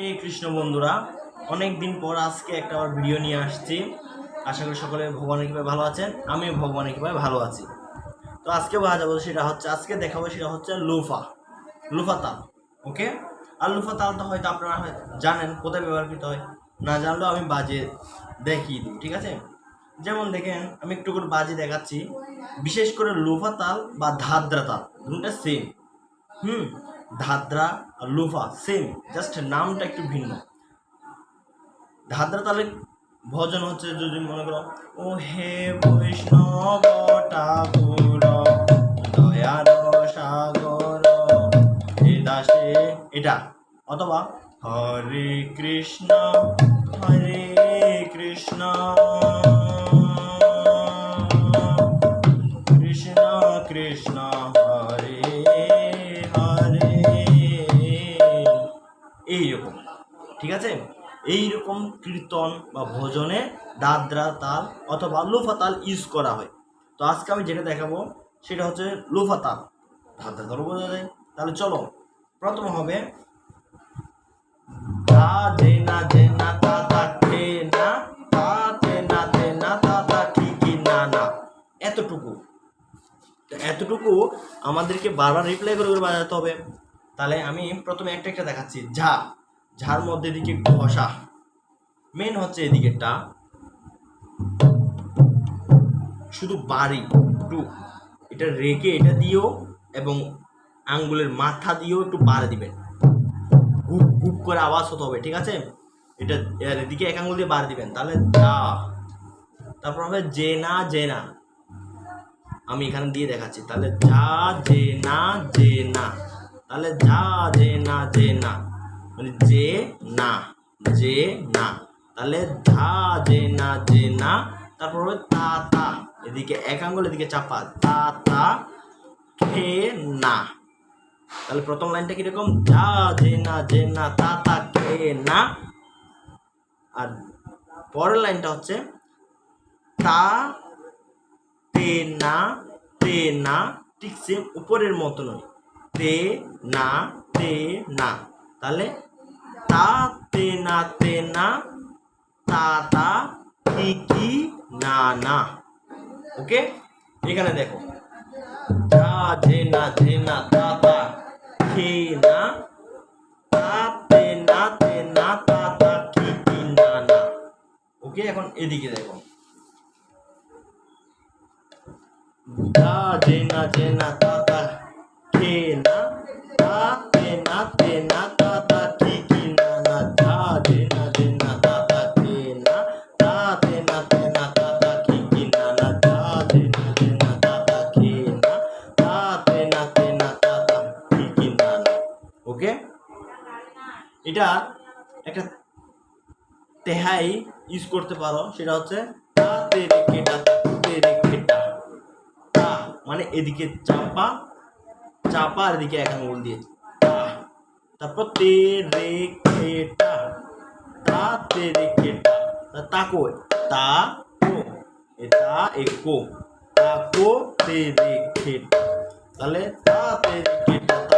এই কৃষ্ণ বন্ধুরা অনেক দিন পর আজকে একটা আবার ভিডিও নিয়ে আসছি। আশা করি সকলে ভগবানের কৃপায় ভালো আছেন আমি ভগবানের কৃপায় ভালো আছি। তো আজকে বলা বাজাবো সেটা হচ্ছে, আজকে দেখাবো সেটা হচ্ছে লুফা লুফা তাল, ওকে? আর লুফা তালটা হয়তো আপনারা জানেন, কোথায় ব্যবহৃত হয়, না জানলেও আমি বাজে দেখিয়ে দিই ঠিক আছে? যেমন দেখেন, আমি একটু করে বাজে দেখাচ্ছি। বিশেষ করে লুফা তাল বা ধাদ্রা তাল দুটা সেম হুম? ধাদ্রা আর লুফা সেম জাস্ট নামটা একটু ভিন্ন। ধাদ্রা তালে ভজন হচ্ছে যদি মনে করো ও হে বৈষ্ণব ঠাকুর দয়ার সাগর, হে দাসে। এটা, অথবা, হরে কৃষ্ণ হরে কৃষ্ণ। কৃষ্ণ কৃষ্ণ, হরে আছে এইরকম কীর্তন বা ভজনে দাদরা তাল অথবা লোফা তাল ইউজ করা হয়। তো আজকে আমি যেটা দেখাবো, সেটা হচ্ছে লোফা তাল। দাদরা তালও বোঝা যায়। তাহলে চলো, প্রথম হবে এতটুকু। এতটুকু আমাদেরকে বারবার রিপ্লাই করে করে বাজাতে হবে। তাহলে আমি প্রথমে একটা একটা দেখাচ্ছি। ঝা। ঝার মধ্যে এদিকে ঘষা। মেন হচ্ছে এদিকেরটা। শুধু বাড়ি, একটু এটা রেখে এটা দিয়েও এবং আঙ্গুলের মাথা দিয়েও একটু বাড়ে দিবেন। গুপ গুপ করে আওয়াজ হতে হবে, ঠিক আছে? এটা এদিকে এক আঙ্গুল দিয়ে বাড়ে দিবেন, তাহলে যা। তারপর হবে যে না যে না। আমি এখানে দিয়ে দেখাচ্ছি, তাহলে যা, যে না যে না। তাহলে যা, যে না যে না। মানে যে না যে না। তাহলে ধা, যে না যে না, তারপর হবে তা তা। এদিকে এক আঙ্গুল, এদিকে চাপা তা তা, খে, না। তাহলে প্রথম লাইনটা কীরকম? ধা, যে না যে না, তা তা, খে, না। আর পরের লাইনটা হচ্ছে তা, তে, না তে, না, ঠিক সেম উপরের মতো নয় তে, না তে, না। তাহলে তা তে না তে না তা তা কি কি, না না। ওকে এখানে দেখো। তা যে না যে না তা তা খে না। তা তে না তে না তা তা কি কি, না না। ওকে এখন এদিকে দেখো। দা যে না যে না তা ওকে? এটা একটা তেহাই ইউজ করতে পারো, সেটা হচ্ছে তা তে তে তা মানে এদিকে চাপা চাপা আর এদিকে এক আঙুল দিয়ে। তা। তারপর তে রে কেটা। তা তে রে কেটা। তা তাকো, তা কো। এটা একো তাকো তে রে কেটা। তাহলে তা তে রে কেটা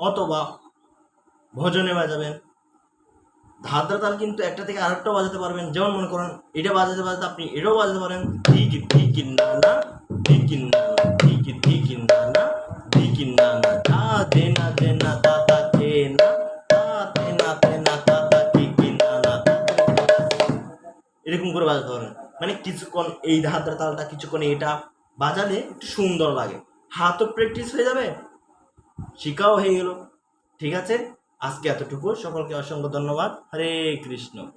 অথবা ভজনে বাজাবেন। ধাদ্রা তাল কিন্তু একটা থেকে আরেকটাও বাজাতে পারবেন। যেমন মনে করেন, এটা বাজাতে বাজাতে আপনি এটাও বাজাতে পারেন। ঠিক ঠিক না না, ঠিক না ঠিক ঠিক, না না, ঠিক, না না দে না দে, না, তা তা না, তা তে না তে না তা তা ঠিক না না এরকম করে বাজাতে পারেন মানে কিছুক্ষণ এই ধাদ্রা তালটা কিছুক্ষণ এটা বাজালে একটু সুন্দর লাগে। হাতও প্র্যাকটিস হয়ে যাবে শিখাও হয়ে গেল। ঠিক আছে? আজকে এতটুকু। সকলকে অসংখ্য ধন্যবাদ। হরে কৃষ্ণ।